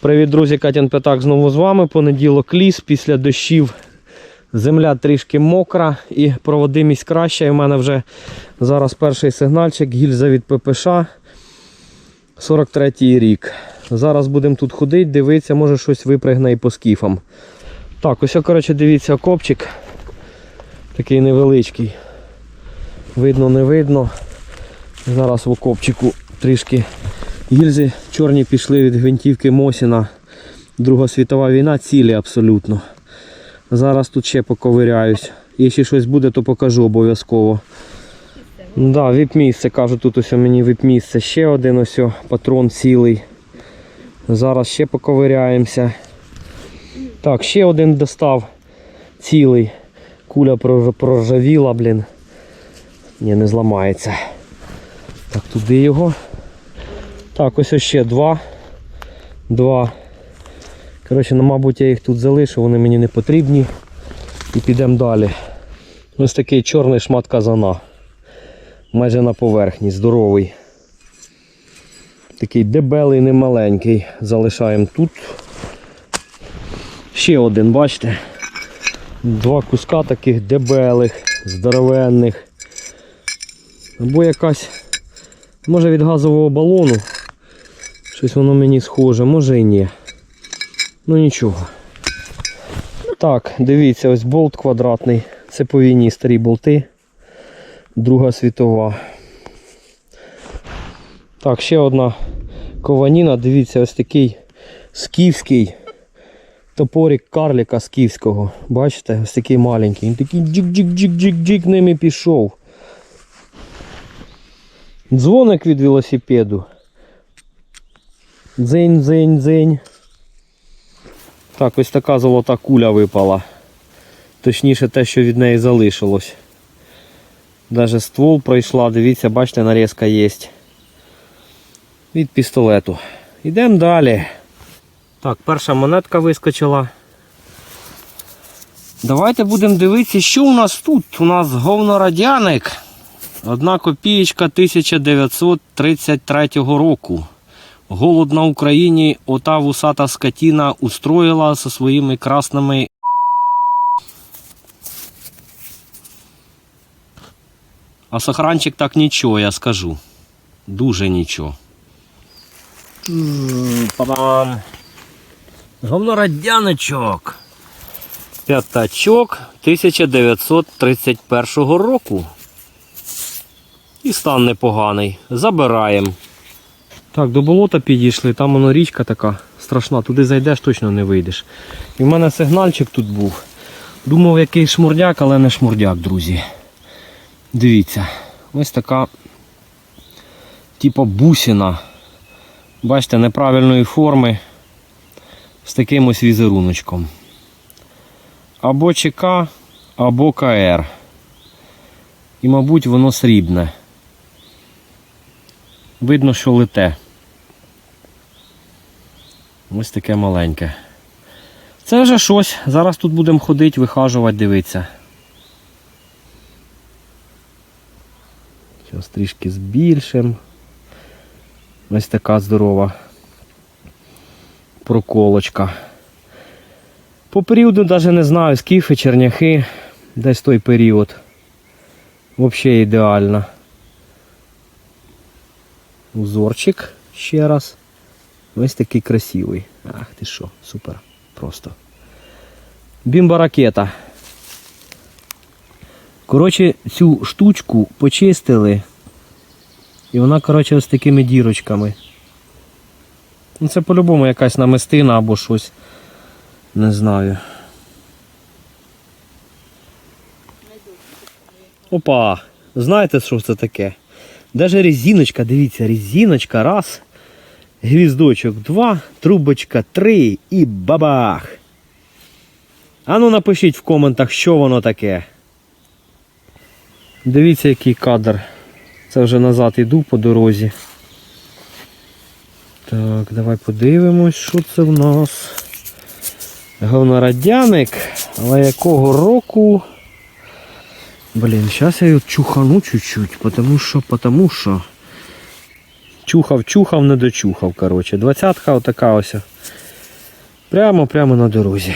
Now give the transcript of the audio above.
Привіт, друзі, Катян П'ятак знову з вами. Понеділок ліс після дощів. Земля трішки мокра і проводимість краща. І в мене вже зараз перший сигнальчик, гільза від ППШ. 43-й рік. Зараз будемо тут ходити, дивитися, може щось випригне і по скіфам. Так, ось, коротше, дивіться, окопчик. Такий невеличкий. Видно, не видно. Зараз в окопчику трішки гільзи чорні пішли від гвинтівки Мосіна. Друга світова війна цілі абсолютно. Зараз тут ще поковиряюсь. Якщо щось буде, то покажу обов'язково. Да, віп місце, кажу, тут ось у мені віп місце. Ще один ось патрон цілий. Зараз ще поковиряємося. Так, ще один достав цілий. Куля проржавіла, блін. Ні, не зламається. Так, туди його. Так, ось ще два. Два. Коротше, ну, мабуть, я їх тут залишу, вони мені не потрібні. І підемо далі. Ось такий чорний шмат казана. Майже на поверхні, здоровий. Такий дебелий, немаленький. Залишаємо тут. Ще один, бачите? Два куска таких дебелих, здоровенних. Або якась, може від газового балону. Щось воно мені схоже, може і ні. Ну нічого. Так, дивіться, ось болт квадратний. Це по війні старі болти. Друга світова. Так, ще одна кованіна. Дивіться, ось такий скіфський топорик карліка скіфського. Бачите, ось такий маленький. Він такий джик-джик-джик-джик-джик ними пішов. Дзвоник від велосипеду. Дзень, дзень, дзень. Так, ось така золота куля випала. Точніше те, що від неї залишилось. Даже ствол пройшла, дивіться, бачите, нарізка є. Від пістолету. Йдемо далі. Так, перша монетка вискочила. Давайте будемо дивитися, що у нас тут. У нас говнорадяник. Одна копієчка 1933 року. Голод на Україні ота вусата скотина устроїла зі своїми красними. А сохранчик так нічого, я скажу. Дуже нічого. Па-бам. Говнорадяничок. П'ятачок 1931 року. І стан непоганий. Забираємо. Так, до болота підійшли, там воно річка така страшна, туди зайдеш, точно не вийдеш. І в мене сигнальчик тут був. Думав, який шмурдяк, але не шмурдяк, друзі. Дивіться, ось така типа бусина. Бачите, неправильної форми з таким ось візеруночком. Або ЧК, або КР. І, мабуть, воно срібне. Видно, що лете. Ось таке маленьке. Це вже щось. Зараз тут будемо ходити, вихажувати, дивитися. Зараз трішки збільшимо. Ось така здорова проколочка. По періоду навіть не знаю, скіфи, черняхи, десь той період. Взагалі ідеально. Узорчик ще раз. Ось такий красивий. Ах ти що, супер. Просто. Бімба ракета. Коротше, цю штучку почистили. І вона, коротше, ось такими дірочками. Ну це по-любому якась намистина або щось. Не знаю. Опа! Знаєте, що це таке? Даже резиночка, дивіться, резиночка, раз, гвіздочок два, трубочка три і бабах. Ану напишіть в коментах, що воно таке. Дивіться, який кадр. Це вже назад йду по дорозі. Так, давай подивимось, що це в нас. Говнорадяник, але якого року? Блін, сейчас я ее чухану чуть-чуть, потому що, потому що. Чухав, чухав, не дочухав, коротше. Двадцятка отака ось. Прямо-прямо на дорозі.